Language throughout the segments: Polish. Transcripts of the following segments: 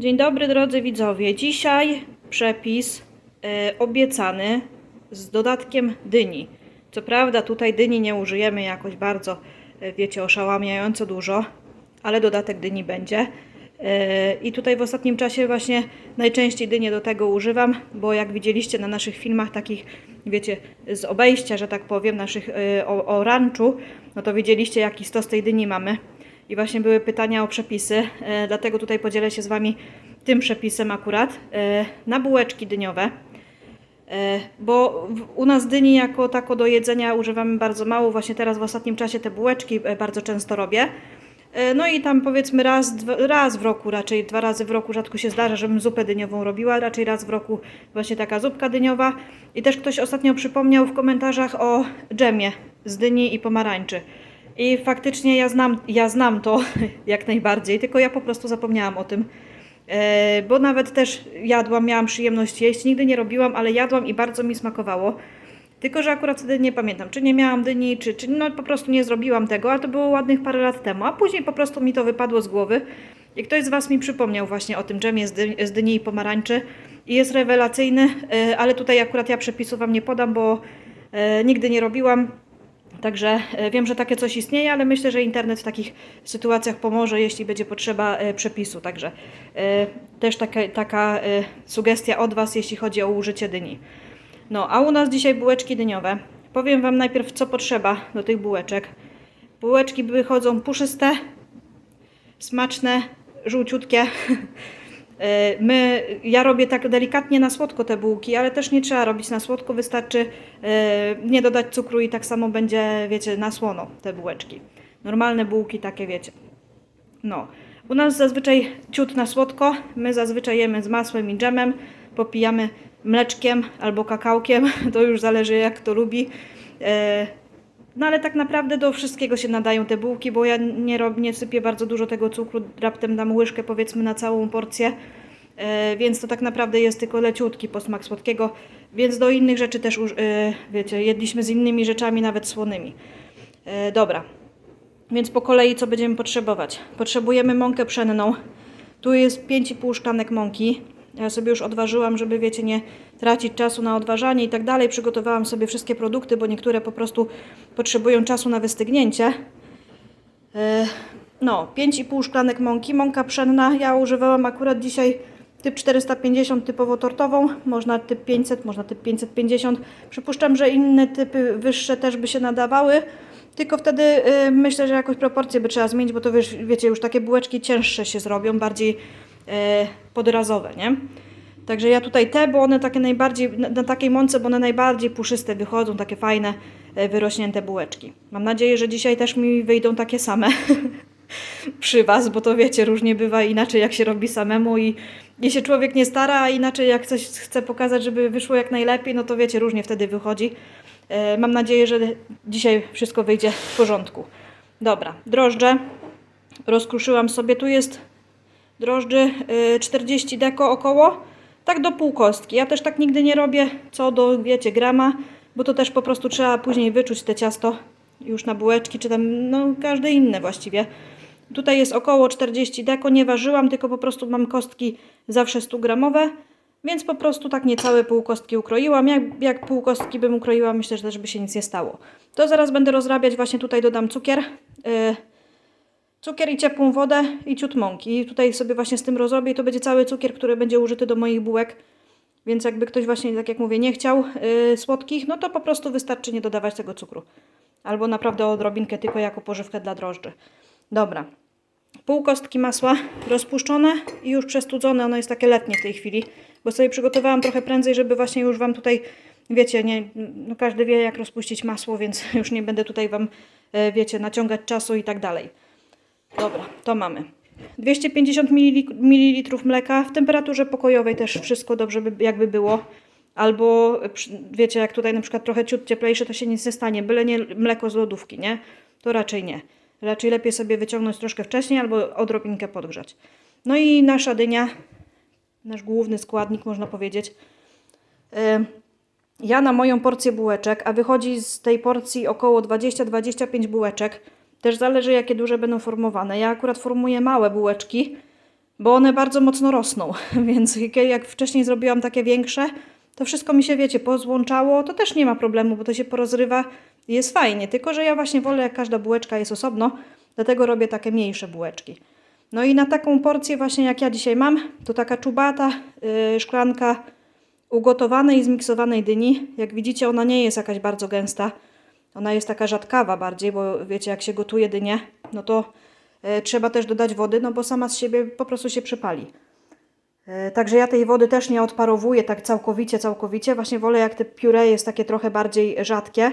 Dzień dobry drodzy widzowie. Dzisiaj przepis e, obiecany z dodatkiem dyni. Co prawda tutaj dyni nie użyjemy jakoś bardzo, e, wiecie, oszałamiająco dużo, ale dodatek dyni będzie. E, I tutaj w ostatnim czasie właśnie najczęściej dynię do tego używam, bo jak widzieliście na naszych filmach takich, wiecie, z obejścia, że tak powiem, naszych o, o ranczu, no to widzieliście jaki stos tej dyni mamy. I właśnie były pytania o przepisy, e, dlatego tutaj podzielę się z Wami tym przepisem akurat e, na bułeczki dyniowe. E, bo u nas dyni jako tako do jedzenia używamy bardzo mało. Właśnie teraz w ostatnim czasie te bułeczki bardzo często robię. No i tam powiedzmy raz, raz w roku, raczej dwa razy w roku rzadko się zdarza, żebym zupę dyniową robiła, raczej raz w roku właśnie taka zupka dyniowa. I też ktoś ostatnio przypomniał w komentarzach o dżemie z dyni i pomarańczy. I faktycznie ja znam, ja znam to jak najbardziej, tylko ja po prostu zapomniałam o tym. E, bo nawet też jadłam, miałam przyjemność jeść, nigdy nie robiłam, ale jadłam i bardzo mi smakowało. Tylko, że akurat wtedy nie pamiętam, czy nie miałam dyni, czy, czy no po prostu nie zrobiłam tego, ale to było ładnych parę lat temu, a później po prostu mi to wypadło z głowy. I ktoś z Was mi przypomniał właśnie o tym dżemie z, dy, z dyni i pomarańczy i jest rewelacyjny, e, ale tutaj akurat ja przepisu Wam nie podam, bo e, nigdy nie robiłam. Także e, wiem, że takie coś istnieje, ale myślę, że internet w takich sytuacjach pomoże, jeśli będzie potrzeba e, przepisu. Także e, też taka, taka sugestia od Was, jeśli chodzi o użycie dyni. No, a u nas dzisiaj bułeczki dyniowe. Powiem Wam najpierw, co potrzeba do tych bułeczek. Bułeczki wychodzą puszyste, smaczne, żółciutkie. E, My, ja robię tak delikatnie na słodko te bułki, ale też nie trzeba robić na słodko, wystarczy e, nie dodać cukru i tak samo będzie, wiecie, na słono te bułeczki. Normalne bułki takie, wiecie. No, u nas zazwyczaj ciut na słodko, my zazwyczaj jemy z masłem i dżemem, popijamy mleczkiem albo kakałkiem, to już zależy jak kto lubi. E, no ale tak naprawdę do wszystkiego się nadają te bułki, bo ja nie, rob, nie sypię bardzo dużo tego cukru, raptem dam łyżkę powiedzmy na całą porcję, więc to tak naprawdę jest tylko leciutki posmak słodkiego, więc do innych rzeczy też, e, wiecie, jedliśmy z innymi rzeczami, nawet słonymi. E, dobra, więc po kolei co będziemy potrzebować? Potrzebujemy mąkę pszenną. Tu jest 5,5 szklanek mąki. Ja sobie już odważyłam, żeby wiecie, nie tracić czasu na odważanie i tak dalej. Przygotowałam sobie wszystkie produkty, bo niektóre po prostu potrzebują czasu na wystygnięcie. E, No, 5,5 szklanek mąki. Mąka pszenna. Ja używałam akurat dzisiaj typ 450 typowo tortową. Można typ 500, można typ 550. Przypuszczam, że inne typy wyższe też by się nadawały. Tylko wtedy y, myślę, że jakoś proporcje by trzeba zmienić, bo to wiesz, wiecie, już takie bułeczki cięższe się zrobią, bardziej y, podrazowe, nie? Także ja tutaj te, bo one takie najbardziej, na, na takiej mące, bo one najbardziej puszyste wychodzą, takie fajne, y, wyrośnięte bułeczki. Mam nadzieję, że dzisiaj też mi wyjdą takie same przy Was, bo to wiecie, różnie bywa inaczej jak się robi samemu i, i się człowiek nie stara, a inaczej jak coś chce pokazać, żeby wyszło jak najlepiej, no to wiecie, różnie wtedy wychodzi. E, Mam nadzieję, że dzisiaj wszystko wyjdzie w porządku. Dobra, drożdże rozkruszyłam sobie. Tu jest drożdży y, 40 deko około, tak do pół kostki. Ja też tak nigdy nie robię, co do, wiecie, grama, bo to też po prostu trzeba później wyczuć te ciasto już na bułeczki, czy tam, no, każde inne właściwie. Tutaj jest około 40 deko, nie ważyłam, tylko po prostu mam kostki zawsze 100 gramowe, więc po prostu tak niecałe pół kostki ukroiłam. Jak, jak pół kostki bym ukroiła, myślę, że też by się nic nie stało. To zaraz będę rozrabiać, właśnie tutaj dodam cukier. y, cukier i ciepłą wodę i ciut mąki. I tutaj sobie właśnie z tym rozrobię i to będzie cały cukier, który będzie użyty do moich bułek. Więc jakby ktoś właśnie, tak jak mówię, nie chciał yy, słodkich, no to po prostu wystarczy nie dodawać tego cukru. Albo naprawdę odrobinkę tylko jako pożywkę dla drożdży. Dobra. Pół kostki masła rozpuszczone i już przestudzone. Ono jest takie letnie w tej chwili, bo sobie przygotowałam trochę prędzej, żeby właśnie już Wam tutaj, wiecie, nie, no każdy wie jak rozpuścić masło, więc już nie będę tutaj Wam, e, wiecie, naciągać czasu i tak dalej. Dobra, to mamy. 250 ml mleka w temperaturze pokojowej też wszystko dobrze by jakby było. Albo przy- wiecie, jak tutaj na przykład trochę ciut cieplejsze, to się nic nie stanie, byle nie mleko z lodówki, nie? To raczej nie. Raczej lepiej sobie wyciągnąć troszkę wcześniej albo odrobinkę podgrzać. No i nasza dynia, nasz główny składnik można powiedzieć. Ym, ja na moją porcję bułeczek, a wychodzi z tej porcji około 20-25 bułeczek. Też zależy, jakie duże będą formowane. Ja akurat formuję małe bułeczki, bo one bardzo mocno rosną, więc jak wcześniej zrobiłam takie większe, to wszystko mi się, wiecie, pozłączało, to też nie ma problemu, bo to się porozrywa jest fajnie, tylko że ja właśnie wolę, jak każda bułeczka jest osobno, dlatego robię takie mniejsze bułeczki. No i na taką porcję właśnie jak ja dzisiaj mam, to taka czubata yy, szklanka ugotowanej i zmiksowanej dyni. Jak widzicie, ona nie jest jakaś bardzo gęsta. Ona jest taka rzadkawa bardziej, bo wiecie, jak się gotuje dynię, no to e, trzeba też dodać wody, no bo sama z siebie po prostu się przypali. E, Także ja tej wody też nie odparowuję tak całkowicie, całkowicie. Właśnie wolę jak te pióre jest takie trochę bardziej rzadkie,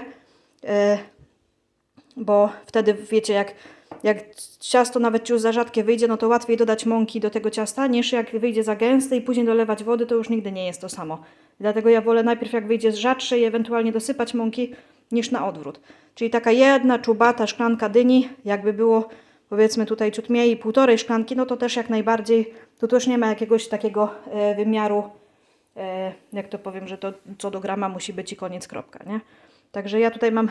bo wtedy wiecie, jak, jak ciasto nawet już za rzadkie wyjdzie, no to łatwiej dodać mąki do tego ciasta, niż jak wyjdzie za gęste i później dolewać wody, to już nigdy nie jest to samo. Dlatego ja wolę najpierw jak wyjdzie z rzadszej, ewentualnie dosypać mąki, niż na odwrót. Czyli taka jedna czubata szklanka dyni, jakby było powiedzmy tutaj ciut mniej, półtorej szklanki, no to też jak najbardziej, tu też nie ma jakiegoś takiego e, wymiaru, e, jak to powiem, że to co do grama musi być i koniec, kropka, nie? Także ja tutaj mam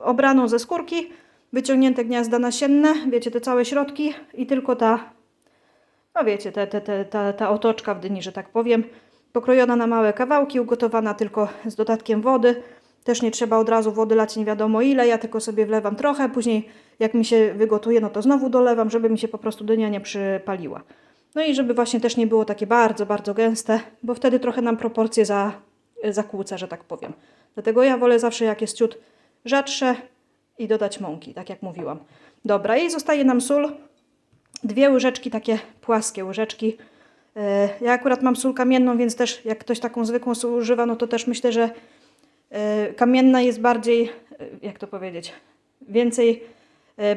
obraną ze skórki, wyciągnięte gniazda nasienne, wiecie, te całe środki i tylko ta, no wiecie, te, te, te, ta, ta otoczka w dyni, że tak powiem, pokrojona na małe kawałki, ugotowana tylko z dodatkiem wody. Też nie trzeba od razu wody lać nie wiadomo ile, ja tylko sobie wlewam trochę, później jak mi się wygotuje, no to znowu dolewam, żeby mi się po prostu dynia nie przypaliła. No i żeby właśnie też nie było takie bardzo, bardzo gęste, bo wtedy trochę nam proporcje za, zakłóca, że tak powiem. Dlatego ja wolę zawsze jak jest ciut rzadsze i dodać mąki, tak jak mówiłam. Dobra, i zostaje nam sól, dwie łyżeczki, takie płaskie łyżeczki. E, Ja akurat mam sól kamienną, więc też jak ktoś taką zwykłą sól używa, no to też myślę, że e, kamienna jest bardziej, e, jak to powiedzieć, więcej,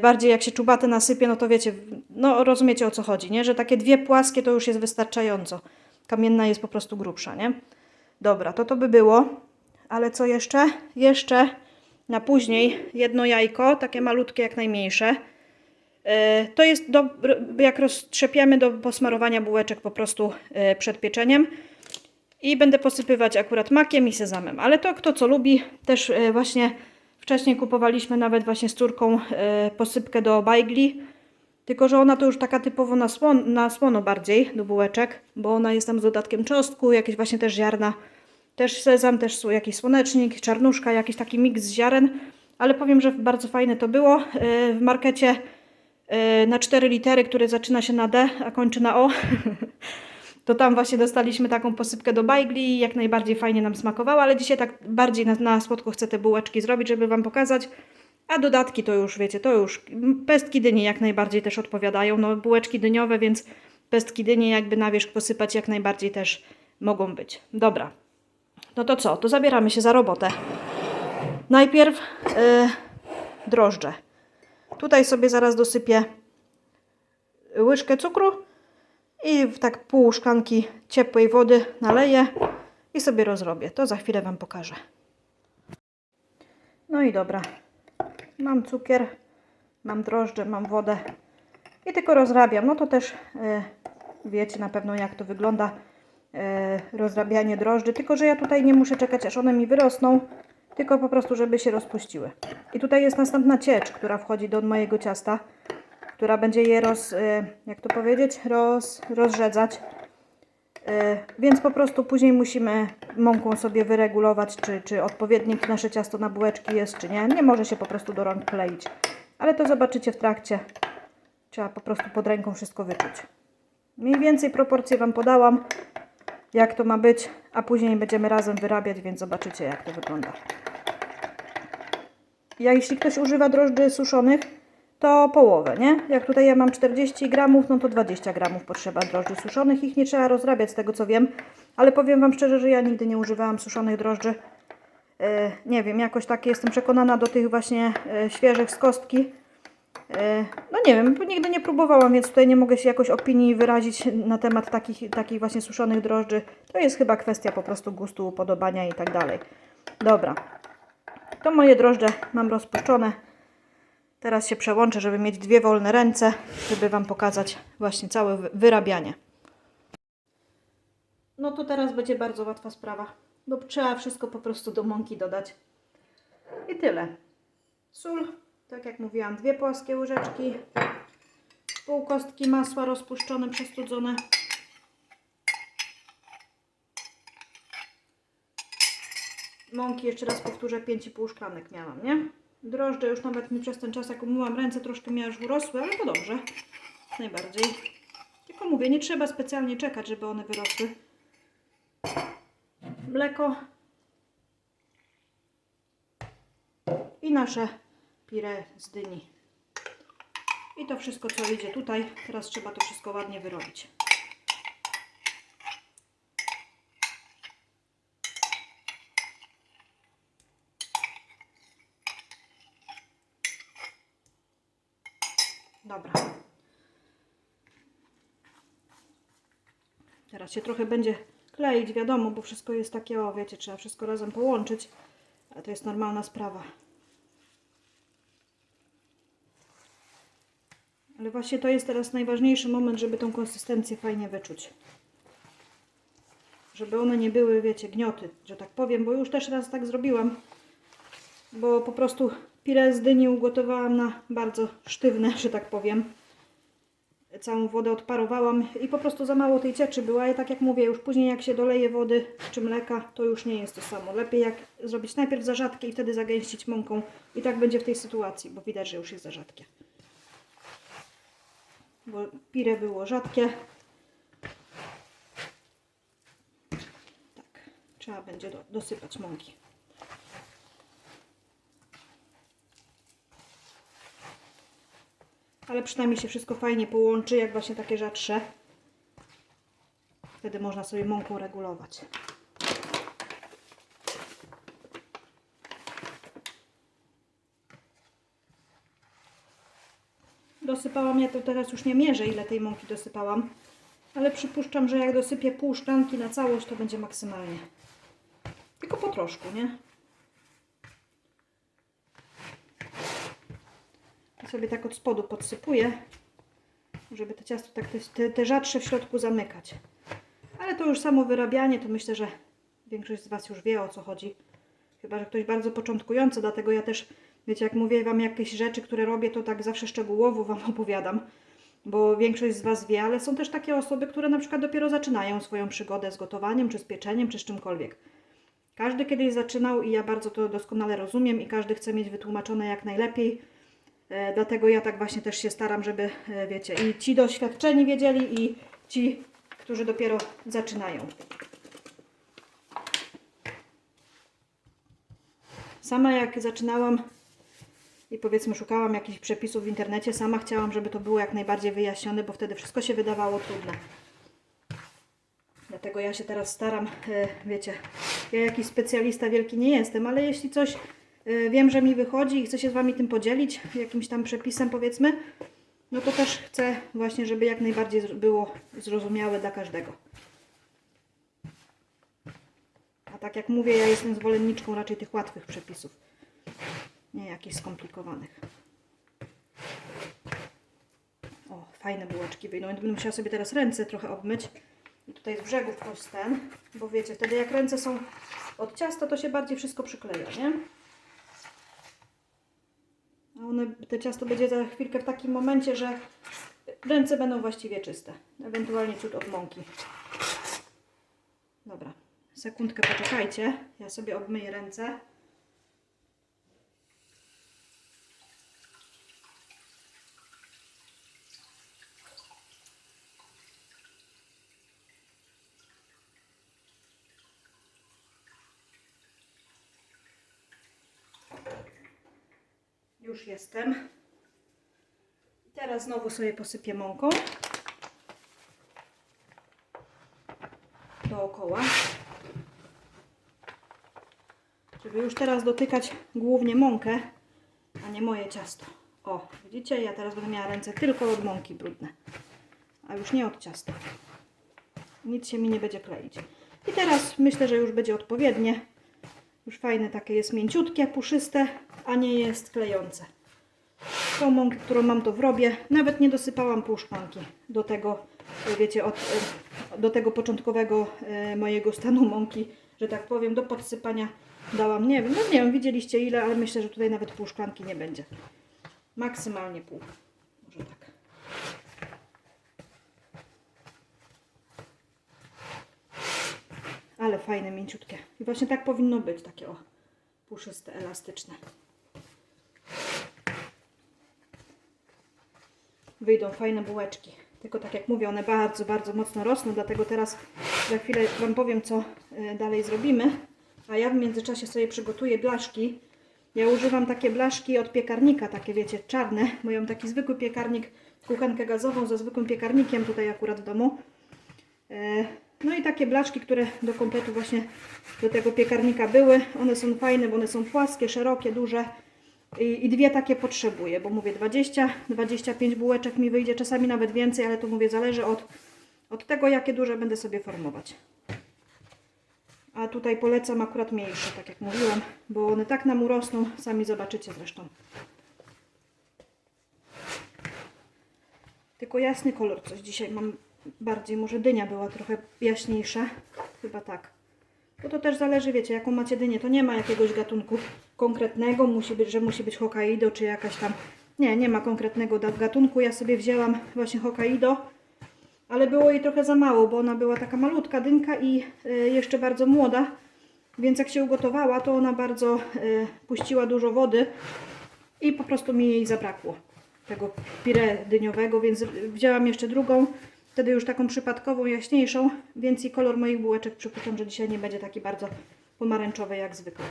bardziej jak się czubaty nasypie, no to wiecie, no rozumiecie o co chodzi, nie? Że takie dwie płaskie to już jest wystarczająco. Kamienna jest po prostu grubsza, nie? Dobra, to to by było. Ale co jeszcze? Jeszcze na później jedno jajko, takie malutkie jak najmniejsze. E, To jest do, jak roztrzepiemy do posmarowania bułeczek po prostu e, przed pieczeniem. I będę posypywać akurat makiem i sezamem. Ale to kto co lubi. Też e, właśnie wcześniej kupowaliśmy nawet właśnie z córką posypkę do bajgli. Tylko, że ona to już taka typowo na, na słono bardziej do bułeczek, bo ona jest tam z dodatkiem czosnku, jakieś właśnie też ziarna, też sezam, też jakiś słonecznik, czarnuszka, jakiś taki miks z ziaren. Ale powiem, że bardzo fajne to było. E, W markecie e, na 4 litery, który zaczyna się na D, a kończy na O. to tam właśnie dostaliśmy taką posypkę do bajgli jak najbardziej fajnie nam smakowała, ale dzisiaj tak bardziej na, na słodko chcę te bułeczki zrobić, żeby Wam pokazać. A dodatki to już, wiecie, to już pestki dyni jak najbardziej też odpowiadają. No bułeczki dyniowe, więc pestki dyni jakby na wierzch posypać jak najbardziej też mogą być. Dobra, no to co? To zabieramy się za robotę. Najpierw yy, drożdże. Tutaj sobie zaraz dosypię łyżkę cukru i w tak pół szklanki ciepłej wody naleję i sobie rozrobię. To za chwilę Wam pokażę. No i dobra. Mam cukier, mam drożdże, mam wodę i tylko rozrabiam. No to też e, wiecie na pewno jak to wygląda rozrabianie drożdży, tylko że ja tutaj nie muszę czekać aż one mi wyrosną, tylko po prostu żeby się rozpuściły. I tutaj jest następna ciecz, która wchodzi do mojego ciasta, która będzie je roz, e, jak to powiedzieć, roz, rozrzedzać. E, Więc po prostu później musimy mąką sobie wyregulować, czy, czy odpowiednik nasze ciasto na bułeczki jest, czy nie. Nie może się po prostu do rąk kleić. Ale to zobaczycie w trakcie. Trzeba po prostu pod ręką wszystko wyczuć. Mniej więcej proporcje Wam podałam, jak to ma być, a później będziemy razem wyrabiać, więc zobaczycie jak to wygląda. Ja jeśli ktoś używa drożdży suszonych, to połowę, nie? Jak tutaj ja mam 40 gramów, no to 20 gramów potrzeba drożdży suszonych. Ich nie trzeba rozrabiać z tego co wiem, ale powiem Wam szczerze, że ja nigdy nie używałam suszonych drożdży. E, nie wiem, jakoś tak jestem przekonana do tych właśnie e, świeżych z kostki. E, no nie wiem, nigdy nie próbowałam, więc tutaj nie mogę się jakoś opinii wyrazić na temat takich, takich właśnie suszonych drożdży. To jest chyba kwestia po prostu gustu, upodobania i tak dalej. Dobra, to moje drożdże mam rozpuszczone. Teraz się przełączę, żeby mieć dwie wolne ręce, żeby Wam pokazać właśnie całe wy- wyrabianie. No to teraz będzie bardzo łatwa sprawa, bo trzeba wszystko po prostu do mąki dodać. I tyle. Sól, tak jak mówiłam, dwie płaskie łyżeczki. Pół kostki masła rozpuszczone, przestudzone. Mąki, jeszcze raz powtórzę, 5,5 szklanek miałam, nie? Drożdże już nawet mi przez ten czas, jak umyłam ręce, troszkę mi aż urosły, ale to dobrze. Najbardziej. Tylko mówię, nie trzeba specjalnie czekać, żeby one wyrosły. Mleko. I nasze pire z dyni. I to wszystko, co idzie tutaj. Teraz trzeba to wszystko ładnie wyrobić. Dobra. Teraz się trochę będzie kleić, wiadomo, bo wszystko jest takie, o wiecie, trzeba wszystko razem połączyć. A to jest normalna sprawa. Ale właśnie to jest teraz najważniejszy moment, żeby tą konsystencję fajnie wyczuć. Żeby one nie były, wiecie, gnioty, że tak powiem, bo już też raz tak zrobiłam. Bo po prostu pire z dyni ugotowałam na bardzo sztywne, że tak powiem. Całą wodę odparowałam i po prostu za mało tej cieczy była. I tak jak mówię, już później jak się doleje wody czy mleka, to już nie jest to samo. Lepiej jak zrobić najpierw za rzadkie i wtedy zagęścić mąką. I tak będzie w tej sytuacji, bo widać, że już jest za rzadkie bo pire było rzadkie. Tak, trzeba będzie do, dosypać mąki. Ale przynajmniej się wszystko fajnie połączy, jak właśnie takie rzadsze. Wtedy można sobie mąką regulować. Dosypałam, ja to teraz już nie mierzę, ile tej mąki dosypałam. Ale przypuszczam, że jak dosypię pół szklanki na całość, to będzie maksymalnie. Tylko po troszku, nie? Ja sobie tak od spodu podsypuję, żeby to ciasto tak te, te rzadsze w środku zamykać. Ale to już samo wyrabianie, to myślę, że większość z Was już wie o co chodzi. Chyba, że ktoś bardzo początkujący, dlatego ja też, wiecie, jak mówię Wam jakieś rzeczy, które robię, to tak zawsze szczegółowo Wam opowiadam, bo większość z Was wie, ale są też takie osoby, które na przykład dopiero zaczynają swoją przygodę z gotowaniem, czy z pieczeniem, czy z czymkolwiek. Każdy kiedyś zaczynał i ja bardzo to doskonale rozumiem i każdy chce mieć wytłumaczone jak najlepiej. E, dlatego ja tak właśnie też się staram, żeby, e, wiecie, i ci doświadczeni wiedzieli, i ci, którzy dopiero zaczynają. Sama jak zaczynałam i powiedzmy szukałam jakichś przepisów w internecie, sama chciałam, żeby to było jak najbardziej wyjaśnione, bo wtedy wszystko się wydawało trudne. Dlatego ja się teraz staram, e, wiecie, ja jakiś specjalista wielki nie jestem, ale jeśli coś e, wiem, że mi wychodzi i chcę się z Wami tym podzielić, jakimś tam przepisem powiedzmy, no to też chcę właśnie, żeby jak najbardziej było zrozumiałe dla każdego. A tak jak mówię, ja jestem zwolenniczką raczej tych łatwych przepisów, nie jakichś skomplikowanych. O, fajne bułeczki wyjdą. Będę musiała sobie teraz ręce trochę obmyć. I tutaj z brzegów ktoś ten, bo wiecie, wtedy jak ręce są od ciasta, to się bardziej wszystko przykleja, nie? A one, te ciasto będzie za chwilkę w takim momencie, że ręce będą właściwie czyste. Ewentualnie ciut od mąki. Dobra, sekundkę poczekajcie. Ja sobie obmyję ręce. Już jestem. I teraz znowu sobie posypię mąką. Dookoła. Żeby już teraz dotykać głównie mąkę, a nie moje ciasto. O, widzicie? Ja teraz będę miała ręce tylko od mąki brudne, a już nie od ciasta. Nic się mi nie będzie kleić. I teraz myślę, że już będzie odpowiednie. Już fajne takie jest mięciutkie, puszyste, a nie jest klejące. Tą mąkę, którą mam to w robie, nawet nie dosypałam pół szklanki do tego, e, wiecie, od, e, do tego początkowego e, mojego stanu mąki, że tak powiem, do podsypania dałam, nie wiem, no nie wiem, widzieliście ile, ale myślę, że tutaj nawet pół szklanki nie będzie. Maksymalnie pół. Może tak. Ale fajne, mięciutkie. I właśnie tak powinno być, takie o, puszyste, elastyczne. Wyjdą fajne bułeczki. Tylko tak jak mówię, one bardzo, bardzo mocno rosną, dlatego teraz za chwilę Wam powiem, co e, dalej zrobimy. A ja w międzyczasie sobie przygotuję blaszki. Ja używam takie blaszki od piekarnika, takie wiecie, czarne. Mają taki zwykły piekarnik, kuchenkę gazową ze zwykłym piekarnikiem tutaj akurat w domu. No i takie blaszki, które do kompletu właśnie do tego piekarnika były. One są fajne, bo one są płaskie, szerokie, duże. I, I dwie takie potrzebuję, bo mówię 20-25 bułeczek mi wyjdzie, czasami nawet więcej, ale to mówię zależy od, od tego, jakie duże będę sobie formować. A tutaj polecam akurat mniejsze, tak jak mówiłam, bo one tak nam urosną, sami zobaczycie zresztą. Tylko jasny kolor coś dzisiaj mam bardziej, może dynia była trochę jaśniejsza, chyba tak. Bo to też zależy, wiecie, jaką macie dynię, to nie ma jakiegoś gatunku konkretnego, musi być, że musi być Hokkaido, czy jakaś tam, nie, nie ma konkretnego gatunku, ja sobie wzięłam właśnie Hokkaido, ale było jej trochę za mało, bo ona była taka malutka dynka i y, jeszcze bardzo młoda, więc jak się ugotowała, to ona bardzo y, puściła dużo wody i po prostu mi jej zabrakło tego pire dyniowego, więc wzięłam jeszcze drugą, wtedy już taką przypadkową, jaśniejszą, więc i kolor moich bułeczek przypuszczam, że dzisiaj nie będzie taki bardzo pomarańczowy jak zwykle.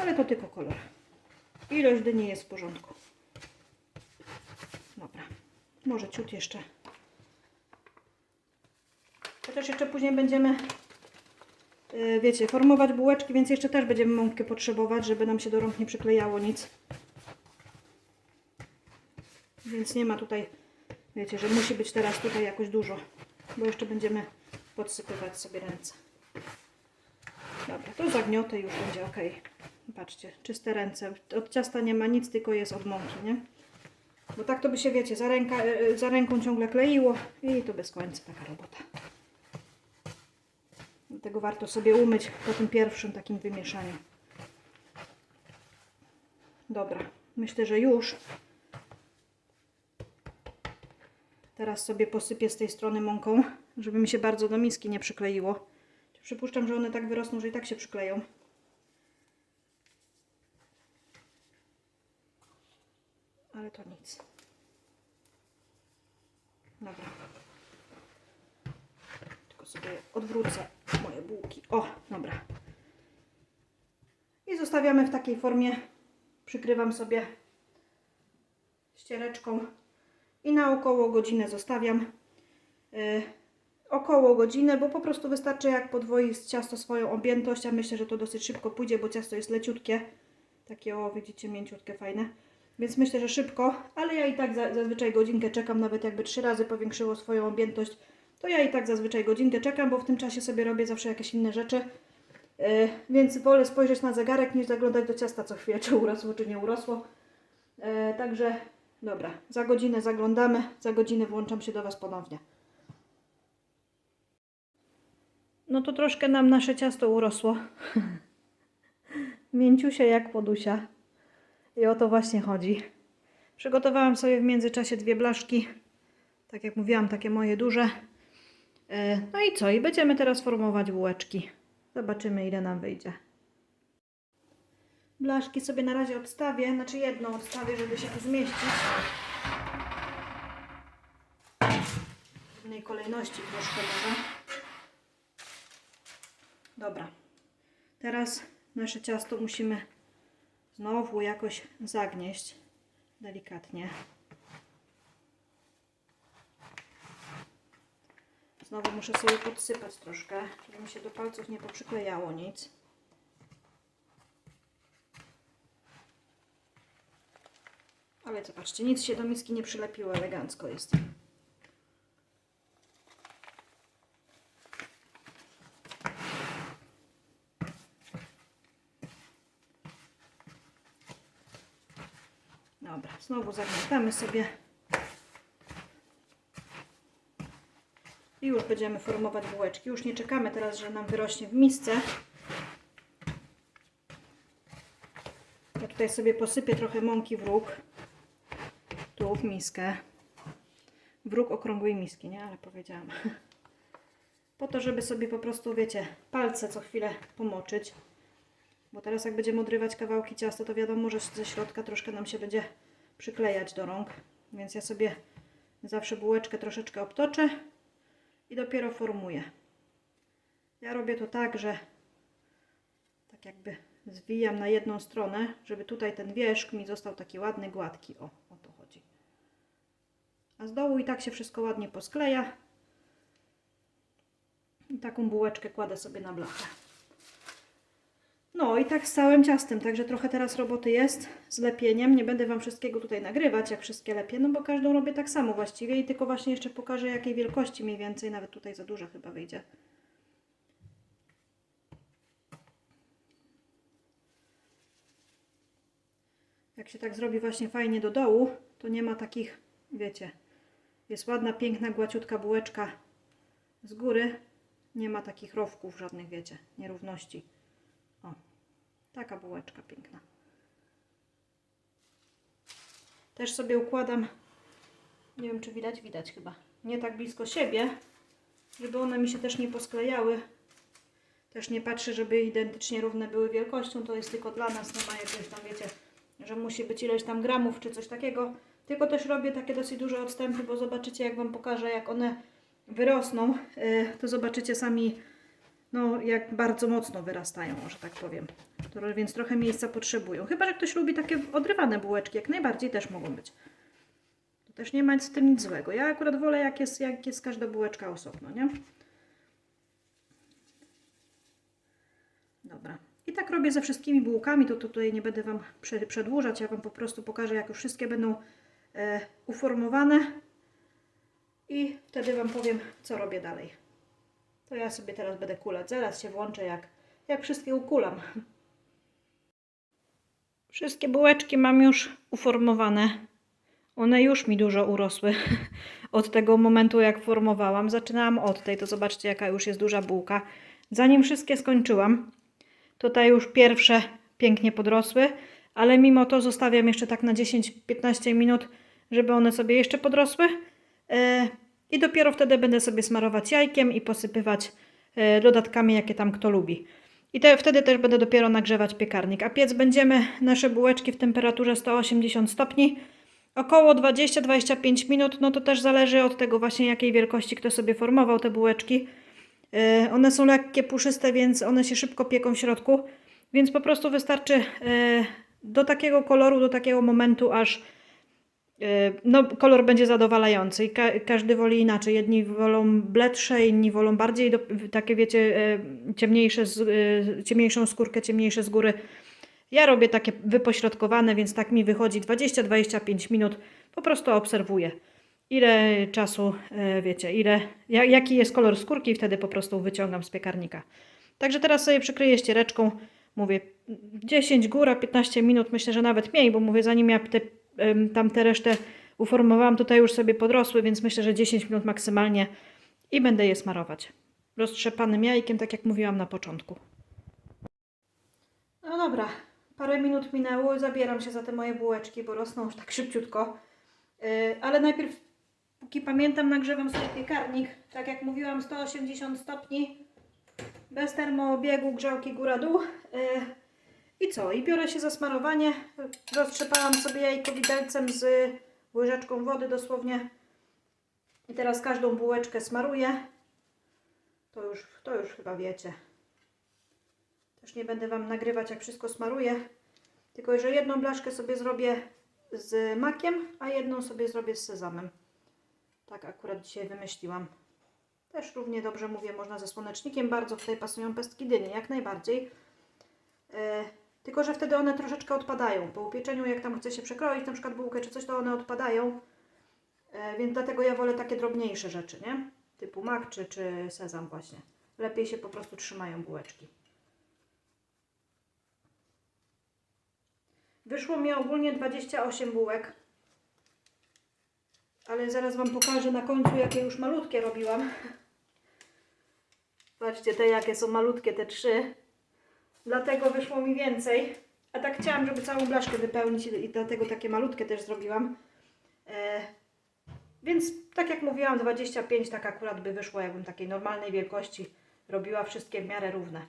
Ale to tylko kolor. Ilość dyni jest w porządku. Dobra, może ciut jeszcze. Chociaż jeszcze później będziemy, yy, wiecie, formować bułeczki, więc jeszcze też będziemy mąkę potrzebować, żeby nam się do rąk nie przyklejało nic. Więc nie ma tutaj, wiecie, że musi być teraz tutaj jakoś dużo, bo jeszcze będziemy podsypywać sobie ręce. Dobra, to zagniotę już będzie ok. Patrzcie, czyste ręce. Od ciasta nie ma nic, tylko jest od mąki, nie? Bo tak to by się, wiecie, za, ręka, e, za ręką ciągle kleiło i to bez końca taka robota. Dlatego warto sobie umyć po tym pierwszym takim wymieszaniu. Dobra, myślę, że już. Teraz sobie posypię z tej strony mąką, żeby mi się bardzo do miski nie przykleiło. Przypuszczam, że one tak wyrosną, że i tak się przykleją. Ale to nic. Dobra. Tylko sobie odwrócę moje bułki. O, dobra. I zostawiamy w takiej formie. Przykrywam sobie ściereczką i na około godzinę zostawiam. Yy, około godziny, bo po prostu wystarczy jak podwoi ciasto swoją objętość, a myślę, że to dosyć szybko pójdzie, bo ciasto jest leciutkie. Takie o, widzicie, mięciutkie, fajne. Więc myślę, że szybko, ale ja i tak za, zazwyczaj godzinkę czekam, nawet jakby trzy razy powiększyło swoją objętość, to ja i tak zazwyczaj godzinkę czekam, bo w tym czasie sobie robię zawsze jakieś inne rzeczy. Yy, więc wolę spojrzeć na zegarek niż zaglądać do ciasta co chwilę, czy urosło, czy nie urosło. Yy, także dobra, za godzinę zaglądamy, za godzinę włączam się do Was ponownie. No to troszkę nam nasze ciasto urosło. Mięciusia jak podusia. I o to właśnie chodzi. Przygotowałam sobie w międzyczasie dwie blaszki. Tak jak mówiłam, takie moje duże. E, No i co? I będziemy teraz formować bułeczki. Zobaczymy, ile nam wyjdzie. Blaszki sobie na razie odstawię, znaczy jedną odstawię, żeby się tu zmieścić. W innej kolejności troszkę może. Dobra. Teraz nasze ciasto musimy znowu jakoś zagnieść delikatnie. Znowu muszę sobie podsypać troszkę, żeby mi się do palców nie poprzyklejało nic. Ale zobaczcie, nic się do miski nie przylepiło, elegancko jest. Dobra, znowu zagniatamy sobie. I już będziemy formować bułeczki. Już nie czekamy teraz, że nam wyrośnie w misce. Ja tutaj sobie posypię trochę mąki w róg. W miskę. W róg okrągłej miski, nie? Ale powiedziałam. Po to, żeby sobie po prostu, wiecie, palce co chwilę pomoczyć. Bo teraz jak będziemy odrywać kawałki ciasta, to wiadomo, że ze środka troszkę nam się będzie przyklejać do rąk. Więc ja sobie zawsze bułeczkę troszeczkę obtoczę i dopiero formuję. Ja robię to tak, że tak jakby zwijam na jedną stronę, żeby tutaj ten wierzch mi został taki ładny, gładki. O. A z dołu i tak się wszystko ładnie poskleja. I taką bułeczkę kładę sobie na blachę. No i tak z całym ciastem, także trochę teraz roboty jest z lepieniem. Nie będę Wam wszystkiego tutaj nagrywać, jak wszystkie lepiej, no bo każdą robię tak samo właściwie i tylko właśnie jeszcze pokażę jakiej wielkości mniej więcej, nawet tutaj za dużo chyba wyjdzie. Jak się tak zrobi właśnie fajnie do dołu, to nie ma takich, wiecie, jest ładna, piękna, głaciutka bułeczka z góry. Nie ma takich rowków żadnych, wiecie, nierówności. O, taka bułeczka piękna. Też sobie układam, nie wiem czy widać, widać chyba, nie tak blisko siebie, żeby one mi się też nie posklejały. Też nie patrzę, żeby identycznie równe były wielkością, to jest tylko dla nas, nie ma jakiegoś tam, wiecie, że musi być ileś tam gramów czy coś takiego. Tylko też robię takie dosyć duże odstępy, bo zobaczycie, jak Wam pokażę, jak one wyrosną, y, to zobaczycie sami, no jak bardzo mocno wyrastają, że tak powiem. Więc trochę miejsca potrzebują. Chyba, że ktoś lubi takie odrywane bułeczki, jak najbardziej też mogą być. To też nie ma z tym nic złego. Ja akurat wolę, jak jest, jak jest każda bułeczka osobno, nie? Dobra. I tak robię ze wszystkimi bułkami, to, to tutaj nie będę Wam prze- przedłużać, ja Wam po prostu pokażę, jak już wszystkie będą e, uformowane i wtedy Wam powiem, co robię dalej. To ja sobie teraz będę kulać, zaraz się włączę, jak, jak wszystkie ukulam. Wszystkie bułeczki mam już uformowane. One już mi dużo urosły od tego momentu, jak formowałam. Zaczynałam od tej, to zobaczcie, jaka już jest duża bułka. Zanim wszystkie skończyłam, Tutaj już pierwsze pięknie podrosły, ale mimo to zostawiam jeszcze tak na 10-15 minut, żeby one sobie jeszcze podrosły. E, I dopiero wtedy będę sobie smarować jajkiem i posypywać e, dodatkami, jakie tam kto lubi. I te, wtedy też będę dopiero nagrzewać piekarnik. A piec będziemy nasze bułeczki w temperaturze 180 stopni. Około 20-25 minut, no to też zależy od tego właśnie jakiej wielkości kto sobie formował te bułeczki. E, One są lekkie, puszyste, więc one się szybko pieką w środku. Więc po prostu wystarczy do takiego koloru, do takiego momentu, aż no, kolor będzie zadowalający. I ka każdy woli inaczej. Jedni wolą bledsze, inni wolą bardziej do, takie, wiecie, e, ciemniejsze, z, e, ciemniejszą skórkę, ciemniejsze z góry. Ja robię takie wypośrodkowane, więc tak mi wychodzi 20-25 minut. Po prostu obserwuję ile czasu, wiecie, ile, ja- jaki jest kolor skórki i wtedy po prostu wyciągam z piekarnika. Także teraz sobie przykryję ściereczką, mówię 10 góra, 15 minut, myślę, że nawet mniej, bo mówię, zanim ja te, em, tam tę resztę uformowałam, tutaj już sobie podrosły, więc myślę, że 10 minut maksymalnie i będę je smarować. Roztrzepanym jajkiem, tak jak mówiłam na początku. No dobra, parę minut minęło, zabieram się za te moje bułeczki, bo rosną już tak szybciutko. Yy, ale najpierw, póki pamiętam, nagrzewam sobie piekarnik. Tak jak mówiłam, 180 stopni, bez termoobiegu, grzałki góra-dół. Yy, I co? I biorę się za smarowanie. Roztrzepałam sobie jajko widelcem z łyżeczką wody dosłownie. I teraz każdą bułeczkę smaruję. To już, to już chyba wiecie. Też nie będę Wam nagrywać, jak wszystko smaruję. Tylko, że jedną blaszkę sobie zrobię z makiem, a jedną sobie zrobię z sezamem. Tak akurat dzisiaj wymyśliłam. Też równie dobrze mówię, można ze słonecznikiem. Bardzo tutaj pasują pestki dyni, jak najbardziej. E, tylko, że wtedy one troszeczkę odpadają. Po upieczeniu, jak tam chce się przekroić, na przykład bułkę czy coś, to one odpadają. E, więc dlatego ja wolę takie drobniejsze rzeczy, nie? Typu mak czy, czy sezam właśnie. Lepiej się po prostu trzymają bułeczki. Wyszło mi ogólnie 28 bułek. Ale zaraz Wam pokażę na końcu, jakie już malutkie robiłam. Patrzcie, te jakie są malutkie, te trzy. Dlatego wyszło mi więcej. A tak chciałam, żeby całą blaszkę wypełnić i dlatego takie malutkie też zrobiłam. E, Więc tak jak mówiłam, 25 tak akurat by wyszło, jakbym takiej normalnej wielkości robiła wszystkie w miarę równe.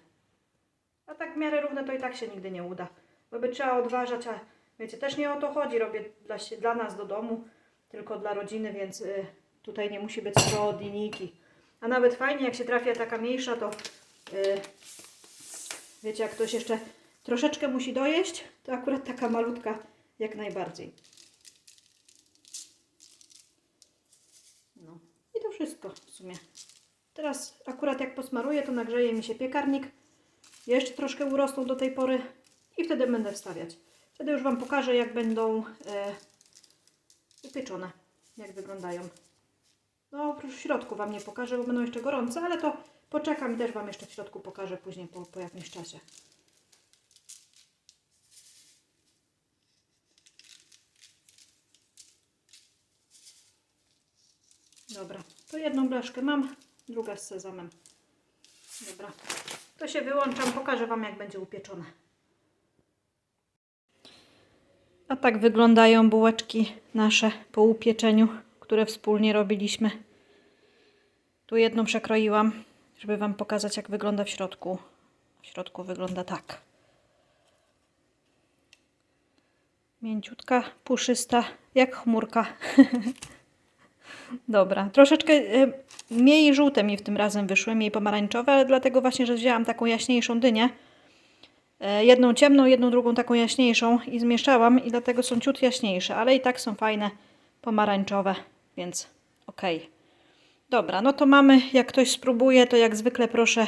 A tak w miarę równe to i tak się nigdy nie uda. Bo by trzeba odważać, a wiecie, też nie o to chodzi. Robię dla, dla nas do domu, tylko dla rodziny, więc y, tutaj nie musi być od linijki. A nawet fajnie, jak się trafia taka mniejsza, to y, wiecie, jak ktoś jeszcze troszeczkę musi dojeść, to akurat taka malutka jak najbardziej. No i to wszystko w sumie. Teraz akurat jak posmaruję, to nagrzeje mi się piekarnik. Jeszcze troszkę urosną do tej pory i wtedy będę wstawiać. Wtedy już Wam pokażę, jak będą e, jak wyglądają. No, oprócz środku Wam nie pokażę, bo będą jeszcze gorące, ale to poczekam i też Wam jeszcze w środku pokażę później po, po jakimś czasie. Dobra, to jedną blaszkę mam, druga z sezamem. Dobra, to się wyłączam, pokażę Wam jak będzie upieczone. A tak wyglądają bułeczki nasze po upieczeniu, które wspólnie robiliśmy. Tu jedną przekroiłam, żeby Wam pokazać jak wygląda w środku. W środku wygląda tak. Mięciutka, puszysta, jak chmurka. Dobra, troszeczkę y, mniej żółte mi w tym razem wyszły, mniej pomarańczowe, ale dlatego właśnie, że wzięłam taką jaśniejszą dynię. E, jedną ciemną, jedną drugą taką jaśniejszą i zmieszałam i dlatego są ciut jaśniejsze, ale i tak są fajne pomarańczowe, więc okej. Dobra, no to mamy, jak ktoś spróbuje, to jak zwykle proszę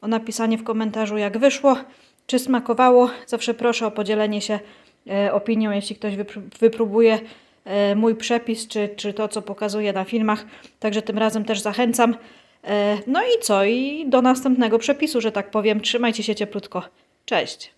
o napisanie w komentarzu jak wyszło, czy smakowało. Zawsze proszę o podzielenie się e, opinią, jeśli ktoś wypró- wypróbuje e, mój przepis, czy, czy to, co pokazuję na filmach. Także tym razem też zachęcam. E, no i co? I do następnego przepisu, że tak powiem. Trzymajcie się cieplutko. Cześć!